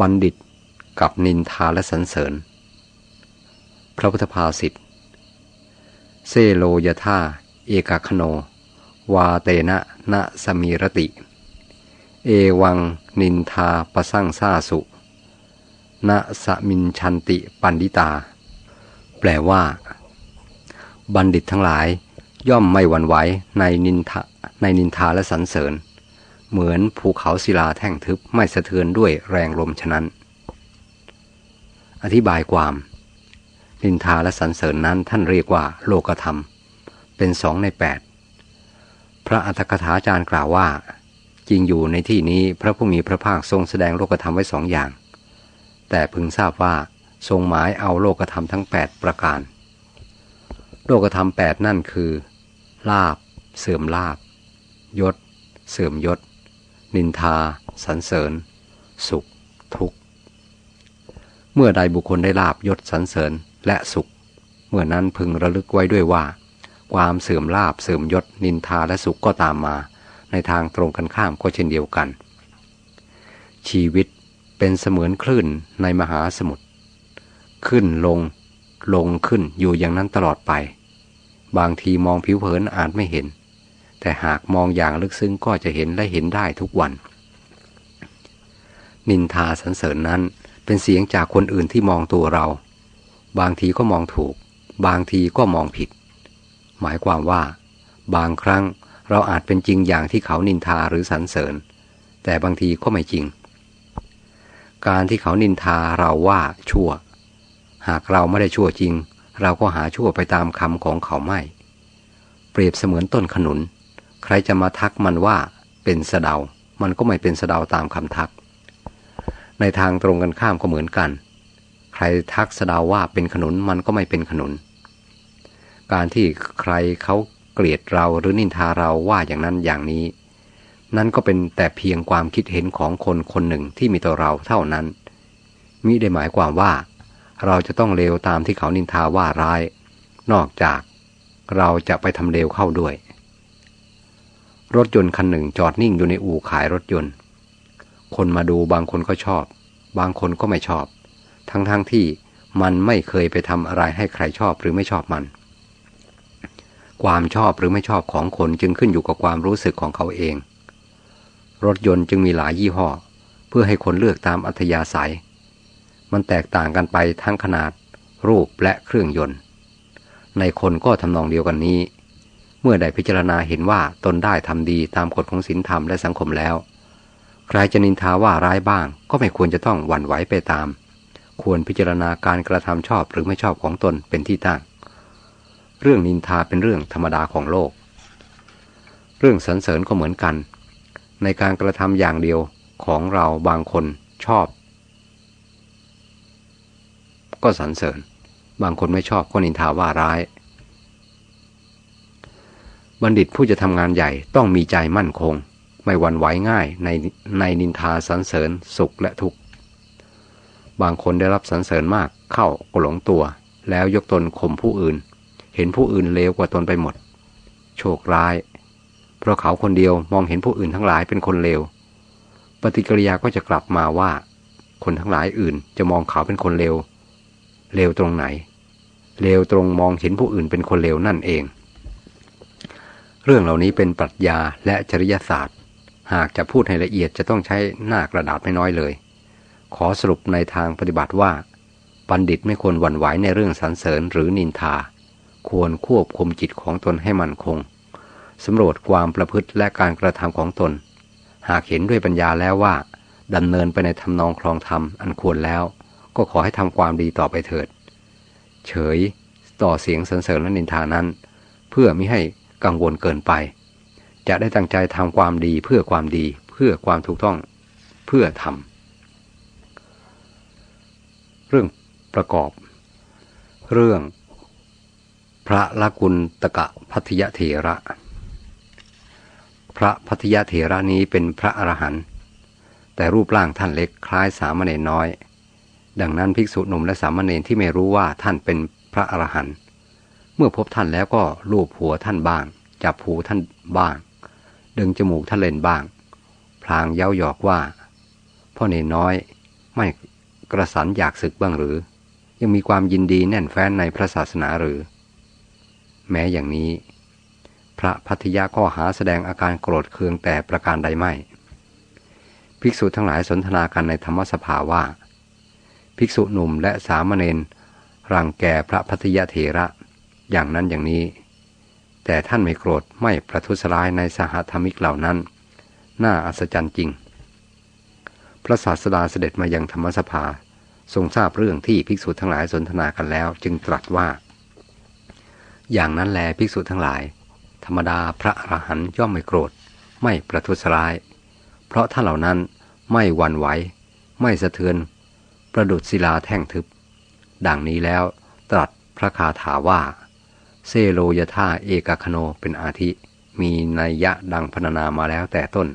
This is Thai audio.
บัณฑิตกับนินทาและสรรเสริญ พระพุทธภาษิตเซโลยธาเอกคโน วาเตนะนะสมีรติ เอวังนินทาประสั่งซาสุนะสมินชันติปันดิตา แปลว่า บัณฑิตทั้งหลายย่อมไม่หวั่นไหวในนินทาในนินทาและสรรเสริญ เหมือนภูเขาศิลาแท่งทึบไม่สะเทือนด้วยแรงลมฉะนั้น อธิบายความนินทาและสรรเสริญนั้นท่านเรียกว่าโลกธรรม เป็นสองในแปดพระอัฏฐกถาจารย์กล่าวว่า จริงอยู่ในที่นี้พระผู้มีพระภาคทรงแสดงโลกธรรมไว้สองอย่าง แต่พึงทราบว่าทรงหมายเอาโลกธรรมทั้ง 8 ประการ โลกธรรมแปดนั่นคือ ลาบ เสื่อมลาบ ยศ เสื่อมยศ นินทา สรรเสริญ สุข ทุกข์ เมื่อใดบุคคลได้ลาบยศสรรเสริญและสุข เมื่อนั้นพึงระลึกไว้ด้วยว่า ความเสื่อมลาบเสื่อมยศนินทาและสุขก็ตามมา ในทางตรงกันข้ามก็เช่นเดียวกัน ชีวิตเป็นเสมือนคลื่นในมหาสมุทรขึ้นลง ลงขึ้นอยู่อย่างนั้นตลอดไป บางทีมองผิวเผินอาจไม่เห็น แต่หากมองอย่างลึกซึ้งก็จะเห็นและเห็นได้ทุกวัน นินทาสรรเสริญนั้นเป็นเสียงจากคนอื่นที่มองตัวเรา บางทีก็มองถูก บางทีก็มองผิด หมายความว่า บางครั้งเราอาจเป็นจริงอย่างที่เขานินทาหรือสรรเสริญ แต่บางทีก็ไม่จริง การที่เขานินทาเราว่าชั่ว หากเราไม่ได้ชั่วจริง เราก็หาชั่วไปตามคำของเขาไม่ เปรียบเสมือนต้นขนุน ใครจะมาทักมันว่าเป็นสะเดา มันก็ไม่เป็นสะเดาตามคำทัก ในทางตรงกันข้ามก็เหมือนกัน ใครทักสะเดาว่าเป็นขนุนมันก็ไม่เป็นขนุน การที่ใครเขาเกลียดเราหรือนินทาเราว่าอย่างนั้นอย่างนี้ นั่นก็เป็นแต่เพียงความคิดเห็นของคนคนหนึ่งที่มีต่อเราเท่านั้นมิได้หมายความว่า เราจะต้องเลวตามที่เขานินทาว่าร้าย นอกจากเราจะไปทำเลวเข้าด้วย รถยนต์คันหนึ่งจอดนิ่งอยู่ในอู่ขายรถยนต์ คนมาดูบางคนก็ชอบ บางคนก็ไม่ชอบ ทั้งๆทที่มันไม่เคยไปทำอะไรให้ใครชอบหรือไม่ชอบมัน ความชอบหรือไม่ชอบของคนจึงขึ้นอยู่กับความรู้สึกของเขาเอง รถยนต์จึงมีหลายยี่ห้อ เพื่อให้คนเลือกตามอัธยาศัย มันแตกต่างกันไปทั้งขนาด รูปและเครื่องยนต์ ในคนก็ทำนองเดียวกันนี้ เมื่อได้พิจารณาเห็นว่าตนได้ทำดีตามกฎของศีลธรรมและสังคมแล้ว ใครจะนินทาว่าร้ายบ้าง ก็ไม่ควรจะต้องหวั่นไหวไปตาม ควรพิจารณาการกระทำชอบหรือไม่ชอบของตนเป็นที่ตั้ง เรื่องนินทาเป็นเรื่องธรรมดาของโลก เรื่องสรรเสริญก็เหมือนกัน ในการกระทำอย่างเดียวของเราบางคนชอบ ก็สรรเสริญ บางคนไม่ชอบก็นินทาว่าร้าย บัณฑิตผู้จะทำงานใหญ่ต้องมีใจมั่นคง ไม่หวั่นไหวง่ายในในนินทาสรรเสริญสุขและทุกข์ บางคนได้รับสรรเสริญมากเข้าก็หลงตัว แล้วยกตนข่มผู้อื่น เห็นผู้อื่นเลวกว่าตนไปหมด โชคร้าย เพราะเขาคนเดียวมองเห็นผู้อื่นทั้งหลายเป็นคนเลว ปฏิกิริยาก็จะกลับมาว่า คนทั้งหลายอื่นจะมองเขาเป็นคนเลวเลวตรงไหนเลวตรงมองเห็นผู้อื่นเป็นคนเลวนั่นเอง เรื่องเหล่านี้เป็นปรัชญาและจริยศาสตร์ หากจะพูดให้ละเอียดจะต้องใช้หน้ากระดาษไม่น้อยเลย ขอสรุปในทางปฏิบัติว่า บัณฑิตไม่ควรหวั่นไหวในเรื่องสรรเสริญหรือนินทา ควรควบคุมจิตของตนให้มั่นคงสำรวจความประพฤติและการกระทำของตน หากเห็นด้วยปัญญาแล้วว่าดำเนินไปในทำนองครองธรรมอันควรแล้ว ก็ขอให้ทำความดีต่อไปเถิด เฉย ต่อเสียงสรรเสริญและนินทานั้น เพื่อไม่ให้ กังวลเกินไป จะได้ตั้งใจทำความดีเพื่อความดีเพื่อความถูกต้องเพื่อทำเรื่องประกอบ เรื่อง พระละกุลตกะพัทยเถระ พระพัทยเถระนี้เป็นพระอรหันต์แต่รูปร่างท่านเล็กคล้ายสามเณรน้อย ดังนั้นภิกษุหนุ่มและสามเณรที่ไม่รู้ว่าท่านเป็นพระอรหันต์ เมื่อพบท่านแล้วก็ลูบหัวท่านบ้าง จับหูท่านบ้าง ดึงจมูกท่านเล่นบ้าง พลางเย้าหยอกว่า พ่อเนน้อยไม่กระสันอยากศึกบ้างหรือ ยังมีความยินดีแน่นแฟ้นในพระศาสนาหรือ แม้อย่างนี้ พระพัทยาก็หาแสดงอาการโกรธเคืองแต่ประการใดไม่ ภิกษุทั้งหลายสนทนากันในธรรมสภาว่า ภิกษุหนุ่มและสามเณรรังแก่พระพัทยาเถระ อย่างนั้นอย่างนี้ แต่ท่านไม่โกรธไม่ประทุษร้ายในสหธรรมิกเหล่านั้น น่าอัศจรรย์จริง พระศาสดาเสด็จมายังธรรมสภา ทรงทราบเรื่องที่ภิกษุทั้งหลายสนทนากันแล้ว จึงตรัสว่า อย่างนั้นแลภิกษุทั้งหลาย ธรรมดาพระอรหันต์ย่อมไม่โกรธ ไม่ประทุษร้าย เพราะท่านเหล่านั้นไม่หวั่นไหวไม่สะเทือนประดุดศิลาแท่งทึบ ดังนี้แล้วตรัสพระคาถาว่า เซโลยธาเอกคโนเป็นอาทิ มีนัยยะดังพรรณนามาแล้วแต่ต้น